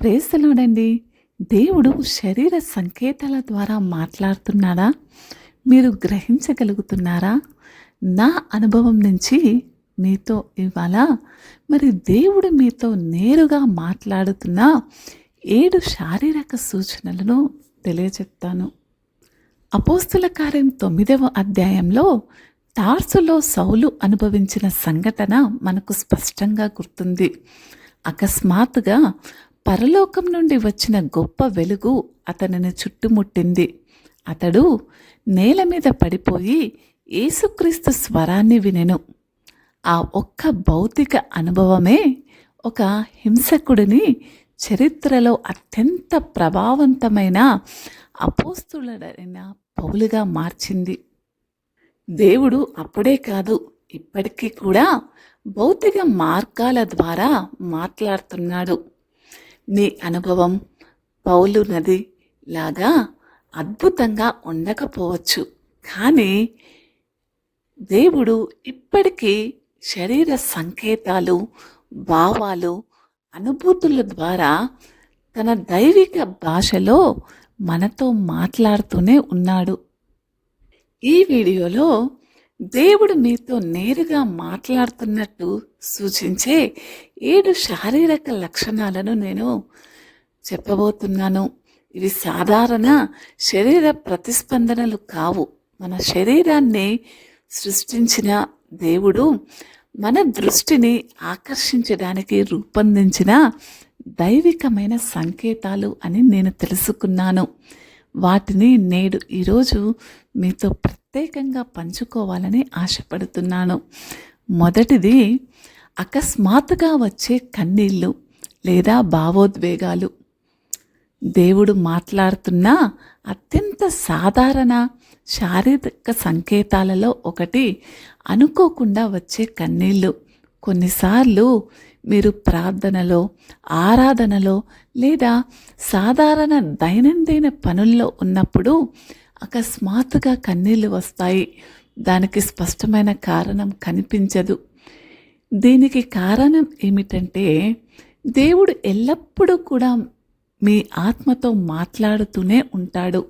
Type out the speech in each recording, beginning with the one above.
ప్రేసలోడండి దేవుడు శరీర సంకేతాల ద్వారా మాట్లాడుతున్నాడా? మీరు గ్రహించగలుగుతున్నారా? నా అనుభవం నుంచి మీతో ఇవాళ మరి దేవుడు మీతో నేరుగా మాట్లాడుతున్న ఏడు శారీరక సూచనలను తెలియజెప్తాను. అపోస్తుల కార్యం తొమ్మిదవ అధ్యాయంలో టార్సులో సౌలు అనుభవించిన సంఘటన మనకు స్పష్టంగా గుర్తుంది. అకస్మాత్తుగా పరలోకం నుండి వచ్చిన గొప్ప వెలుగు అతనిని చుట్టుముట్టింది. అతడు నేల మీద పడిపోయి యేసుక్రీస్తు స్వరాన్ని వినెను. ఆ ఒక్క భౌతిక అనుభవమే ఒక హింసకుడిని చరిత్రలో అత్యంత ప్రభావవంతమైన అపోస్తులైన పౌలుగా మార్చింది. దేవుడు అప్పుడే కాదు ఇప్పటికీ కూడా భౌతిక మార్గాల ద్వారా మాట్లాడుతున్నాడు. నీ అనుభవం పౌలు నది లాగా అద్భుతంగా ఉండకపోవచ్చు. కానీ దేవుడు ఇప్పటికీ శరీర సంకేతాలు భావాలు అనుభూతుల ద్వారా తన దైవిక భాషలో మనతో మాట్లాడుతూనే ఉన్నాడు. ఈ వీడియోలో దేవుడు మీతో నేరుగా మాట్లాడుతున్నట్టు సూచించే ఏడు శారీరక లక్షణాలను నేను చెప్పబోతున్నాను. ఇవి సాధారణ శరీర ప్రతిస్పందనలు కావు. మన శరీరాన్ని సృష్టించిన దేవుడు మన దృష్టిని ఆకర్షించడానికి రూపొందించిన దైవికమైన సంకేతాలు అని నేను తెలుసుకున్నాను. వాటిని నేడు ఈరోజు మీతో ప్రత్యేకంగా పంచుకోవాలని ఆశపడుతున్నాను. మొదటిది అకస్మాత్తుగా వచ్చే కన్నీళ్ళు లేదా భావోద్వేగాలు. దేవుడు మాట్లాడుతున్న అత్యంత సాధారణ శారీరక సంకేతాలలో ఒకటి అనుకోకుండా వచ్చే కన్నీళ్ళు. కొన్నిసార్లు మీరు ప్రార్థనలో ఆరాధనలో లేదా సాధారణ దైనందిన పనుల్లో ఉన్నప్పుడు అకస్మాత్తుగా కన్నీళ్ళు వస్తాయి. దానికి స్పష్టమైన కారణం కనిపించదు. దీనికి కారణం ఏమిటంటే దేవుడు ఎల్లప్పుడూ కూడా మీ ఆత్మతో మాట్లాడుతూనే ఉంటాడు.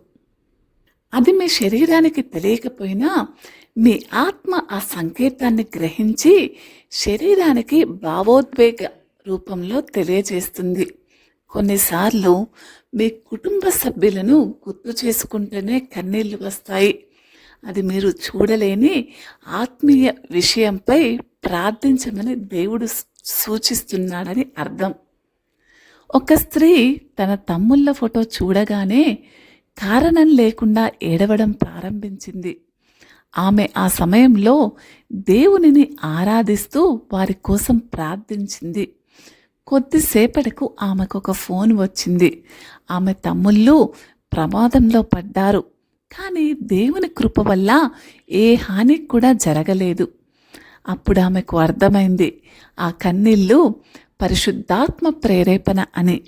అది మీ శరీరానికి తెలియకపోయినా మీ ఆత్మ ఆ సంకేతాన్ని గ్రహించి శరీరానికి భావోద్వేగ రూపంలో తెలియజేస్తుంది. కొన్నిసార్లు మీ కుటుంబ సభ్యులను గుర్తు చేసుకుంటేనే కన్నీళ్ళు వస్తాయి. అది మీరు చూడలేని ఆత్మీయ విషయంపై ప్రార్థించమని దేవుడు సూచిస్తున్నాడని అర్థం. ఒక స్త్రీ తన తమ్ముళ్ళ ఫోటో చూడగానే కారణం లేకుండా ఏడవడం ప్రారంభించింది. ఆమె ఆ సమయంలో దేవునిని ఆరాధిస్తూ వారి కోసం ప్రార్థించింది. కొద్దిసేపటికు ఆమెకు ఒక ఫోన్ వచ్చింది. ఆమె తమ్ముళ్ళు ప్రమాదంలో పడ్డారు. కానీ దేవుని కృప వల్ల ఏ హాని కూడా జరగలేదు. అప్పుడు ఆమెకు అర్థమైంది. ఆ కన్నీళ్ళు పరిశుద్ధాత్మ ప్రేరేపణ అని.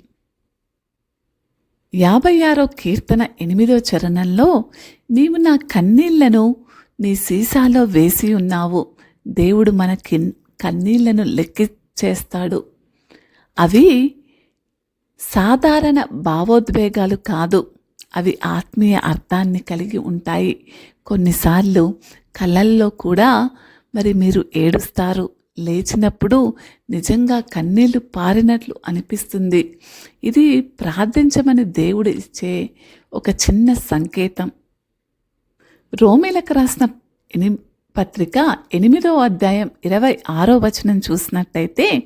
యాభై ఆరో కీర్తన ఎనిమిదో చరణంలో నీవు నా కన్నీళ్ళను నీ సీసాలో వేసి ఉన్నావు. దేవుడు మన కిన్ కన్నీళ్ళను లెక్కిచ్చేస్తాడు అవి సాధారణ భావోద్వేగాలు కాదు. అవి ఆత్మీయ అర్థాన్ని కలిగి ఉంటాయి. కొన్నిసార్లు కళల్లో కూడా మరి మీరు ఏడుస్తారు. లేచినప్పుడు నిజంగా కన్నీళ్ళు పారినట్లు అనిపిస్తుంది. ఇది ప్రార్థించమని దేవుడు ఇచ్చే ఒక చిన్న సంకేతం. రోమిలకు రాసిన ఎని పత్రిక ఎనిమిదో అధ్యాయం ఇరవై ఆరో వచనం చూసినట్టయితే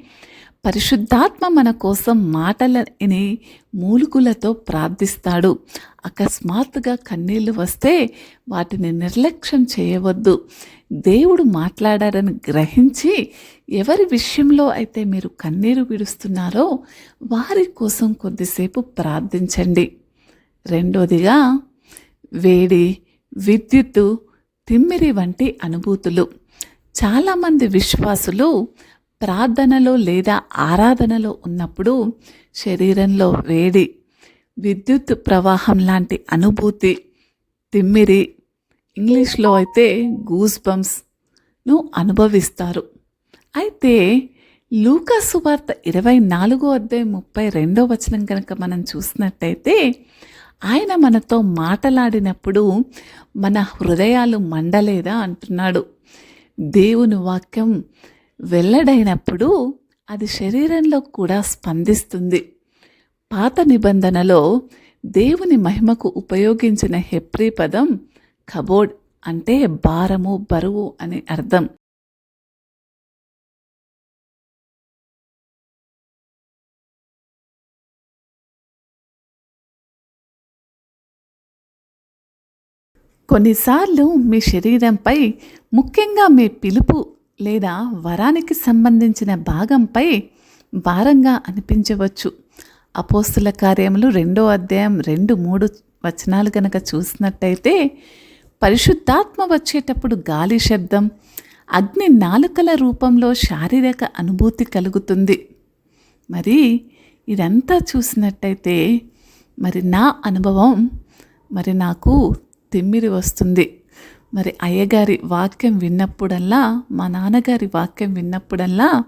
పరిశుద్ధాత్మ మన కోసం మాటలని మూలుగులతో ప్రార్థిస్తాడు. అకస్మాత్తుగా కన్నీళ్ళు వస్తే వాటిని నిర్లక్ష్యం చేయవద్దు. దేవుడు మాట్లాడారని గ్రహించి ఎవరి విషయంలో అయితే మీరు కన్నీరు విడుస్తున్నారో వారి కోసం కొద్దిసేపు ప్రార్థించండి. రెండోదిగా వేడి విద్యుత్తు తిమ్మిరి వంటి అనుభూతులు. చాలామంది విశ్వాసులు ప్రార్థనలో లేదా ఆరాధనలో ఉన్నప్పుడు శరీరంలో వేడి విద్యుత్ ప్రవాహం లాంటి అనుభూతి తిమ్మిరి ఇంగ్లీష్లో అయితే గూస్ బంప్స్ను అనుభవిస్తారు. అయితే లూకా సువార్త ఇరవై నాలుగో అధ్యాయం ముప్పై రెండో వచనం కనుక మనం చూసినట్టయితే ఆయన మనతో మాటలాడినప్పుడు మన హృదయాలు మండలేదా అంటున్నాడు. దేవుని వాక్యం వెల్లడైనప్పుడు అది శరీరంలో కూడా స్పందిస్తుంది. పాత నిబంధనలో దేవుని మహిమకు ఉపయోగించిన హెప్రీ పదం కబోర్డ్ అంటే భారము బరువు అని అర్థం. కొన్నిసార్లు మీ శరీరంపై ముఖ్యంగా మీ పిలుపు లేదా వరానికి సంబంధించిన భాగంపై భారంగా అనిపించవచ్చు. అపోస్తుల కార్యములు రెండో అధ్యాయం రెండు మూడు వచనాలు కనుక చూసినట్టయితే పరిశుద్ధాత్మ వచ్చేటప్పుడు గాలి శబ్దం అగ్ని నాలుకల రూపంలో శారీరక అనుభూతి కలుగుతుంది. మరి ఇదంతా చూసినట్టయితే మరి నా అనుభవం మరి నాకు తిమ్మిరి వస్తుంది. మరి అయ్యగారి వాక్యం విన్నప్పుడల్లా మా నాన్నగారి వాక్యం విన్నప్పుడల్లా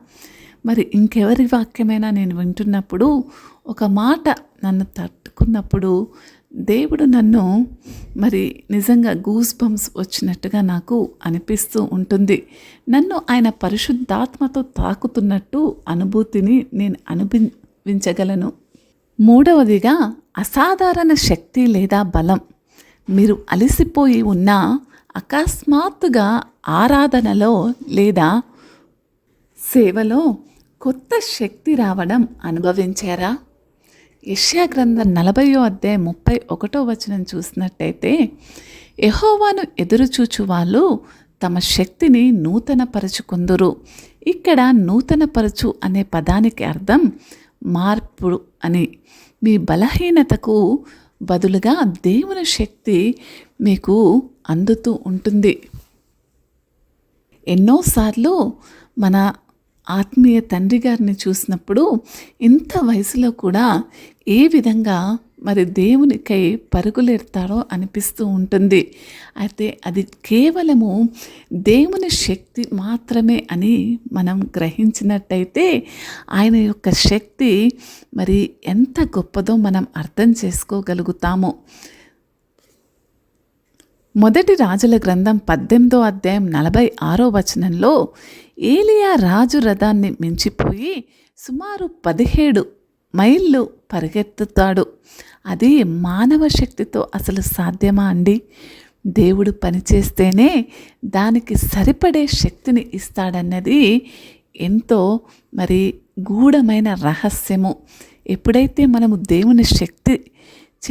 మరి ఇంకెవరి వాక్యమైనా నేను వింటున్నప్పుడు ఒక మాట నన్ను తట్టుకున్నప్పుడు దేవుడు నన్ను మరి నిజంగా గూస్ బంప్స్ వచ్చినట్టుగా నాకు అనిపిస్తూ ఉంటుంది. నన్ను ఆయన పరిశుద్ధాత్మతో తాకుతున్నట్టు అనుభూతిని నేను అనుభవించగలను. మూడవదిగా అసాధారణ శక్తి లేదా బలం. మీరు అలసిపోయి ఉన్న అకస్మాత్తుగా ఆరాధనలో లేదా సేవలో కొత్త శక్తి రావడం అనుభవించారా? యష్యా గ్రంథం నలభయో అధ్యాయం ముప్పై ఒకటో వచనం చూసినట్టయితే ఎహోవాను ఎదురుచూచు వాళ్ళు తమ శక్తిని నూతనపరచుకుందురు. ఇక్కడ నూతనపరచు అనే పదానికి అర్థం మార్పు అని. మీ బలహీనతకు బదులుగా దేవుని శక్తి మీకు అందుతూ ఉంటుంది. ఎన్నోసార్లు మన ఆత్మీయ తండ్రి గారిని చూసినప్పుడు ఇంత వయసులో కూడా ఏ విధంగా మరి దేవునికై పరుగులెడతారో అనిపిస్తూ ఉంటుంది. అయితే అది కేవలము దేవుని శక్తి మాత్రమే అని మనం గ్రహించినట్టయితే ఆయన యొక్క శక్తి మరి ఎంత గొప్పదో మనం అర్థం చేసుకోగలుగుతాము. మొదటి రాజుల గ్రంథం పద్దెనిమిదో అధ్యాయం నలభై ఆరో వచనంలో ఏలియా రాజు రథాన్ని మించిపోయి సుమారు పదిహేడు మైళ్ళు పరిగెత్తుతాడు. అది మానవ శక్తితో అసలు సాధ్యమా అండి? దేవుడు పనిచేస్తేనే దానికి సరిపడే శక్తిని ఇస్తాడన్నది ఎంతో మరి గూఢమైన రహస్యము. ఎప్పుడైతే మనము దేవుని శక్తి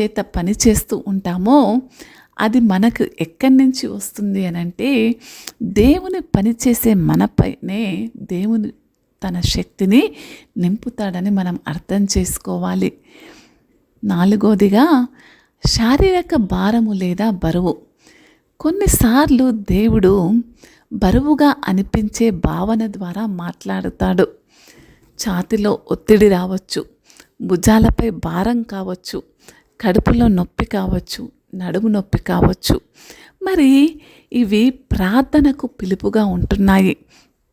చేత పనిచేస్తూ ఉంటామో అది మనకు ఎక్కడి నుంచి వస్తుంది అని అంటే దేవుని పనిచేసే మనపైనే దేవుని తన శక్తిని నింపుతాడని మనం అర్థం చేసుకోవాలి. నాలుగోదిగా శారీరక భారము లేదా బరువు. కొన్నిసార్లు దేవుడు బరువుగా అనిపించే భావన ద్వారా మాట్లాడుతాడు. ఛాతిలో ఒత్తిడి రావచ్చు భుజాలపై భారం కావచ్చు కడుపులో నొప్పి కావచ్చు నడుము నొప్పి కావచ్చు. మరి ఇవి ప్రార్థనకు పిలుపుగా ఉంటున్నాయి.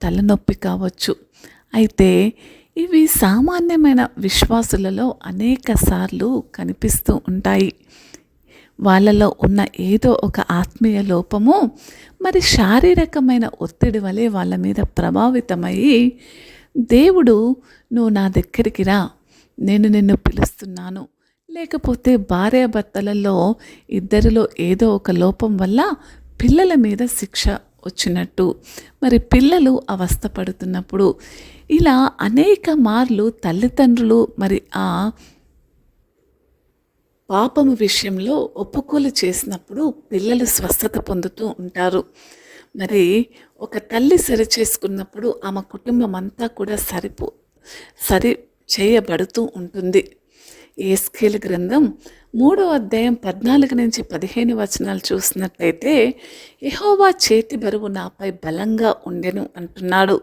తలనొప్పి కావచ్చు అయితే ఇవి సామాన్యమైన విశ్వాసులలో అనేక సార్లు కనిపిస్తూ ఉంటాయి. వాళ్ళలో ఉన్న ఏదో ఒక ఆత్మీయ లోపము మరి శారీరకమైన ఒత్తిడి వలె వాళ్ళ మీద ప్రభావితమయ్యి దేవుడు నువ్వు నా దగ్గరికి రా నేను నిన్ను పిలుస్తున్నాను. లేకపోతే భార్యాభర్తలలో ఇద్దరిలో ఏదో ఒక లోపం వల్ల పిల్లల మీద శిక్ష వచ్చినట్టు. మరి పిల్లలు అవస్థపడుతున్నప్పుడు ఇలా అనేక మార్లు తల్లిదండ్రులు మరి ఆ పాపము విషయంలో ఒప్పుకోలు చేసినప్పుడు పిల్లలు స్వస్థత పొందుతూ ఉంటారు. మరి ఒక తల్లి సరి చేసుకున్నప్పుడు ఆమె కుటుంబం అంతా కూడా సరిపో సరి చేయబడుతూ ఉంటుంది. ఏస్కేల్ గ్రంథం మూడో అధ్యాయం పద్నాలుగు నుంచి పదిహేను వచనాలు చూసినట్లయితే యహోవా చేతి బరువు నాపై బలంగా ఉండెను అంటున్నాడు.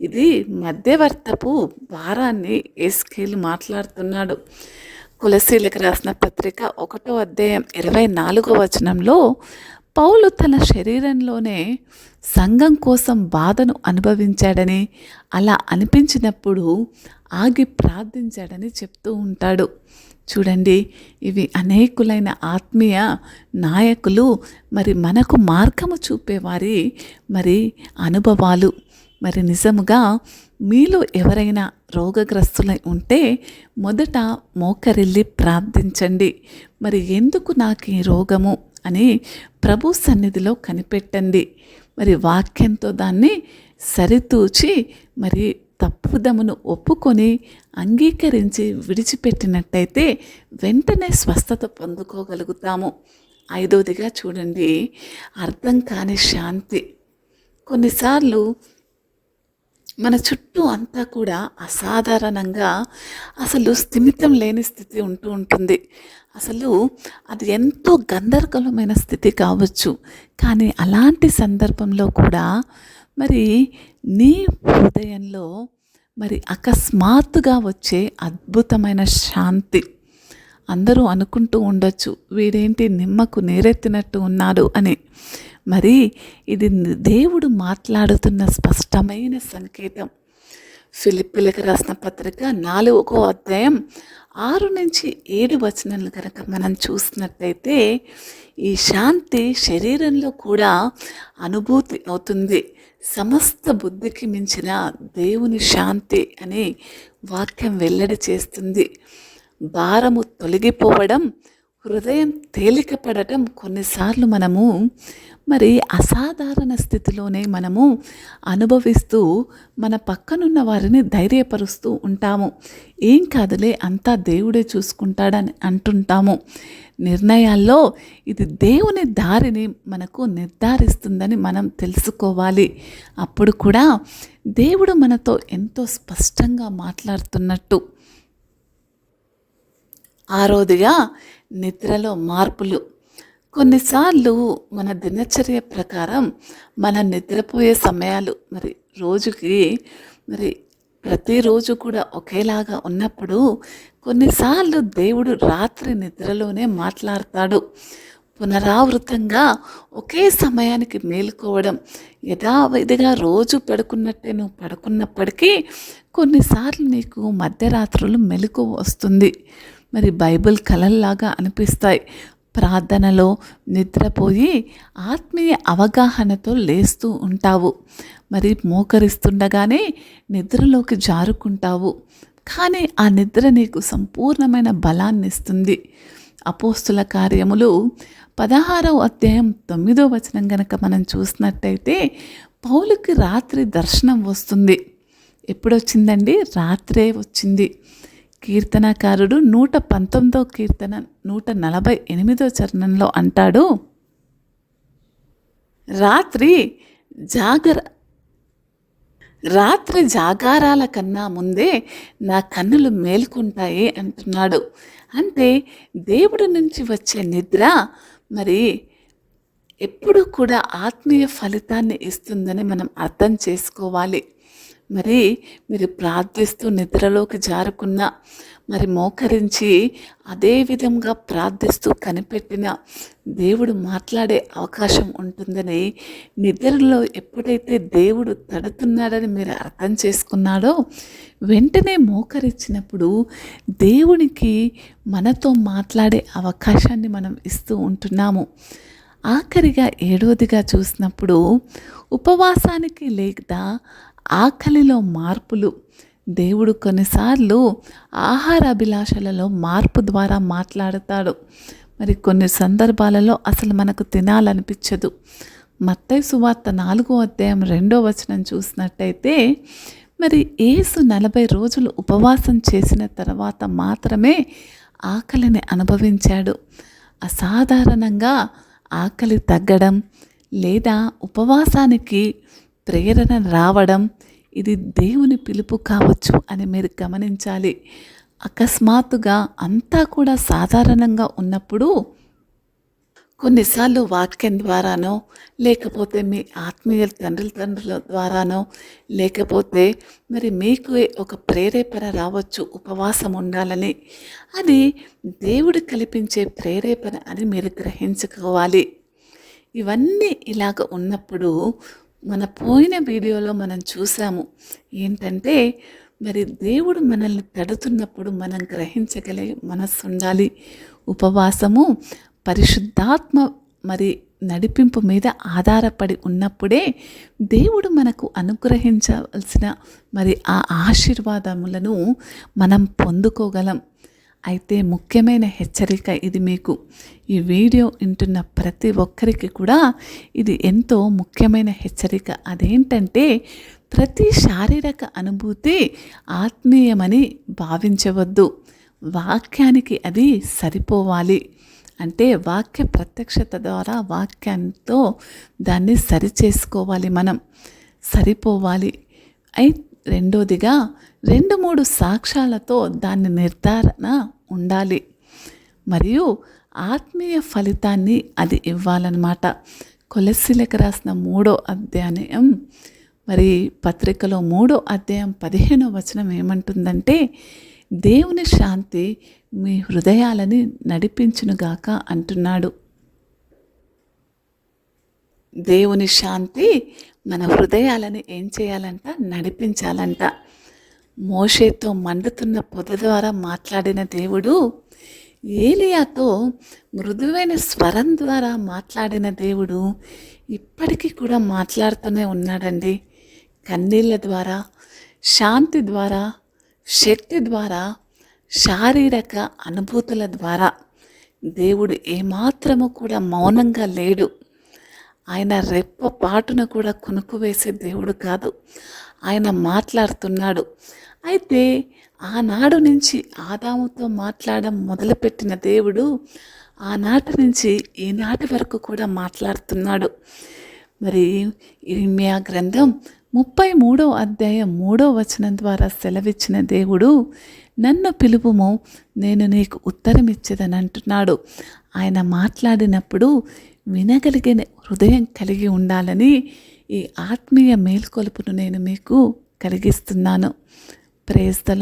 ఇది మధ్యవర్తపు భారాన్ని ఏస్కేల్ మాట్లాడుతున్నాడు. కులశీలకు రాసిన పత్రిక ఒకటో అధ్యాయం ఇరవై నాలుగో వచనంలో పౌలు తన శరీరంలోనే సంఘం కోసం బాధను అనుభవించాడని అలా అనిపించినప్పుడు ఆగి ప్రార్థించాడని చెప్తూ ఉంటాడు. చూడండి ఇవి అనేకులైన ఆత్మీయ నాయకులు మరి మనకు మార్గము చూపేవారి మరి అనుభవాలు. మరి నిజముగా మీలో ఎవరైనా రోగగ్రస్తులై ఉంటే మొదట మోకరిల్లి ప్రార్థించండి. మరి ఎందుకు నాకు ఈ రోగము? అని ప్రభు సన్నిధిలో కనిపెట్టండి. మరి వాక్యంతో దాన్ని సరితూచి మరి తప్పుదమును ఒప్పుకొని అంగీకరించి విడిచిపెట్టినట్టయితే వెంటనే స్వస్థత పొందుకోగలుగుతాము. ఐదవదిగా చూడండి అర్థం కాని శాంతి. కొన్నిసార్లు మన చుట్టూ అంతా కూడా అసాధారణంగా అసలు స్థిమితం లేని స్థితి ఉంటూ ఉంటుంది. అసలు అది ఎంతో గందరగోళమైన స్థితి కావచ్చు. కానీ అలాంటి సందర్భంలో కూడా మరి నీ హృదయంలో మరి అకస్మాత్తుగా వచ్చే అద్భుతమైన శాంతి. అందరూ అనుకుంటూ ఉండొచ్చు వీడేంటి నిమ్మకు నీరెత్తినట్టు ఉన్నాడు అని. మరి ఇది దేవుడు మాట్లాడుతున్న స్పష్టమైన సంకేతం. ఫిలిపిలకు రాసిన పత్రిక నాలుగో అధ్యాయం ఆరు నుంచి ఏడు వచనాలు కనుక మనం చూసినట్టయితే ఈ శాంతి శరీరంలో కూడా అనుభూతి అవుతుంది. సమస్త బుద్ధికి మించిన దేవుని శాంతి అని వాక్యం వెల్లడి చేస్తుంది. భారము తొలగిపోవడం హృదయం తేలికపడటం కొన్నిసార్లు మనము మరి అసాధారణ స్థితిలోనే మనము అనుభవిస్తూ మన పక్కనున్న వారిని ధైర్యపరుస్తూ ఉంటాము. ఏం కాదులే అంతా దేవుడే చూసుకుంటాడని అంటుంటాము. నిర్ణయాల్లో ఇది దేవుని దారిని మనకు నిర్ధారిస్తుందని మనం తెలుసుకోవాలి. అప్పుడు కూడా దేవుడు మనతో ఎంతో స్పష్టంగా మాట్లాడుతున్నట్టు. ఆరోదిగా నిద్రలో మార్పులు. కొన్నిసార్లు మన దినచర్య ప్రకారం మన నిద్రపోయే సమయాలు మరి రోజుకి మరి ప్రతిరోజు కూడా ఒకేలాగా ఉన్నప్పుడు కొన్నిసార్లు దేవుడు రాత్రి నిద్రలోనే మాట్లాడతాడు. పునరావృతంగా ఒకే సమయానికి మేలుకోవడం యథావిధిగా రోజు పడుకున్నట్టే నువ్వు పడుకున్నప్పటికీ కొన్నిసార్లు నీకు మధ్యరాత్రులు మెలకు వస్తుంది. మరి బైబిల్ కలల్లాగా అనిపిస్తాయి. ప్రార్థనలో నిద్రపోయి ఆత్మీయ అవగాహనతో లేస్తూ ఉంటావు. మరి మోకరిస్తుండగానే నిద్రలోకి జారుకుంటావు. కానీ ఆ నిద్ర నీకు సంపూర్ణమైన బలాన్ని ఇస్తుంది అపోస్తుల కార్యములు పదహారవ అధ్యాయం తొమ్మిదో వచనం గనక మనం చూసినట్టయితే పౌలుకి రాత్రి దర్శనం వస్తుంది. ఎప్పుడొచ్చిందండి? రాత్రే వచ్చింది. కీర్తనకారుడు నూట పంతొమ్మిదో కీర్తన నూట నలభై ఎనిమిదో చరణంలో అంటాడు రాత్రి జాగర రాత్రి జాగారాల కన్నా ముందే నా కన్నులు మేల్కుంటాయి అంటున్నాడు. అంటే దేవుడి నుంచి వచ్చే నిద్ర మరి ఎప్పుడు కూడా ఆత్మీయ ఫలితాన్ని ఇస్తుందని మనం అర్థం చేసుకోవాలి. మరి మీరు ప్రార్థిస్తూ నిద్రలోకి జారుకున్న మరి మోకరించి అదే విధంగా ప్రార్థిస్తూ కనిపెట్టిన దేవుడు మాట్లాడే అవకాశం ఉంటుందని నిద్రలో ఎప్పుడైతే దేవుడు తడుతున్నాడని మీరు అర్థం చేసుకున్నాడో వెంటనే మోకరించినప్పుడు దేవునికి మనతో మాట్లాడే అవకాశాన్ని మనం ఇస్తూ ఉంటున్నాము. ఆఖరిగా ఏడవదిగా చూసినప్పుడు ఉపవాసానికి లేదా ఆకలిలో మార్పులు. దేవుడు కొన్నిసార్లు ఆహార అభిలాషలలో మార్పు ద్వారా మాట్లాడతాడు. మరి కొన్ని సందర్భాలలో అసలు మనకు తినాలనిపించదు. మత్తయ్య సువార్త నాలుగో అధ్యాయం రెండో వచనం చూసినట్టయితే మరి ఏసు నలభై రోజులు ఉపవాసం చేసిన తర్వాత మాత్రమే ఆకలిని అనుభవించాడు. అసాధారణంగా ఆకలి తగ్గడం లేదా ఉపవాసానికి ప్రేరణ రావడం ఇది దేవుని పిలుపు కావచ్చు అని మీరు గమనించాలి. అకస్మాత్తుగా అంతా కూడా సాధారణంగా ఉన్నప్పుడు కొన్నిసార్లు వాక్యం ద్వారానో లేకపోతే మీ ఆత్మీయ తండ్రుల తండ్రుల ద్వారానో లేకపోతే మరి మీకు ఒక ప్రేరేపణ రావచ్చు ఉపవాసం ఉండాలని. అది దేవుడు కల్పించే ప్రేరేపణ అని మీరు గ్రహించుకోవాలి. ఇవన్నీ ఇలాగ ఉన్నప్పుడు మన పోయిన వీడియోలో మనం చూసాము ఏంటంటే మరి దేవుడు మనల్ని తడుతున్నప్పుడు మనం గ్రహించగలిగే మనస్సు ఉండాలి. ఉపవాసము పరిశుద్ధాత్మ మరి నడిపింపు మీద ఆధారపడి ఉన్నప్పుడే దేవుడు మనకు అనుగ్రహించవలసిన మరి ఆ ఆశీర్వాదములను మనం పొందుకోగలం. అయితే ముఖ్యమైన హెచ్చరిక ఇది మీకు. ఈ వీడియో వింటున్న ప్రతి ఒక్కరికి కూడా ఇది ఎంతో ముఖ్యమైన హెచ్చరిక. అదేంటంటే ప్రతి శారీరక అనుభూతి ఆత్మీయమని భావించవద్దు. వాక్యానికి అది సరిపోవాలి. అంటే వాక్య ప్రత్యక్షత ద్వారా వాక్యంతో దాన్ని సరిచేసుకోవాలి మనం. సరిపోవాలి. అయి రెండోదిగా రెండు మూడు సాక్ష్యాలతో దాన్ని నిర్ధారణ ఉండాలి. మరియు ఆత్మీయ ఫలితాన్ని అది ఇవ్వాలన్నమాట. కొలసిలకు రాసిన మూడో అధ్యాయం మరి పత్రికలో మూడో అధ్యాయం పదిహేనో వచనం ఏమంటుందంటే దేవుని శాంతి మీ హృదయాలని నడిపించునుగాక అంటున్నాడు. దేవుని శాంతి మన హృదయాలని ఏం చేయాలంట? నడిపించాలంట. మోషేతో మండుతున్న పొద ద్వారా మాట్లాడిన దేవుడు ఏలియాతో మృదువైన స్వరం ద్వారా మాట్లాడిన దేవుడు ఇప్పటికీ కూడా మాట్లాడుతూనే ఉన్నాడండి. కన్నీళ్ళ ద్వారా శాంతి ద్వారా శక్తి ద్వారా శారీరక అనుభూతుల ద్వారా దేవుడు ఏమాత్రము కూడా మౌనంగా లేడు. ఆయన రెప్ప పాటున కూడా కునుకు వేసే దేవుడు కాదు. ఆయన మాట్లాడుతున్నాడు. అయితే ఆనాడు నుంచి ఆదాముతో మాట్లాడడం మొదలుపెట్టిన దేవుడు ఆనాటి నుంచి ఈనాటి వరకు కూడా మాట్లాడుతున్నాడు. మరి ఇర్మియా గ్రంథం ముప్పై మూడో అధ్యాయం మూడో వచనం ద్వారా సెలవిచ్చిన దేవుడు నన్ను పిలుపుము నేను నీకు ఉత్తరం ఇచ్చేదని అంటున్నాడు ఆయన మాట్లాడినప్పుడు వినగలిగిన హృదయం కలిగి ఉండాలని ఈ ఆత్మీయ మేల్కొలుపును నేను మీకు కలిగిస్తున్నాను. ప్రేస్తల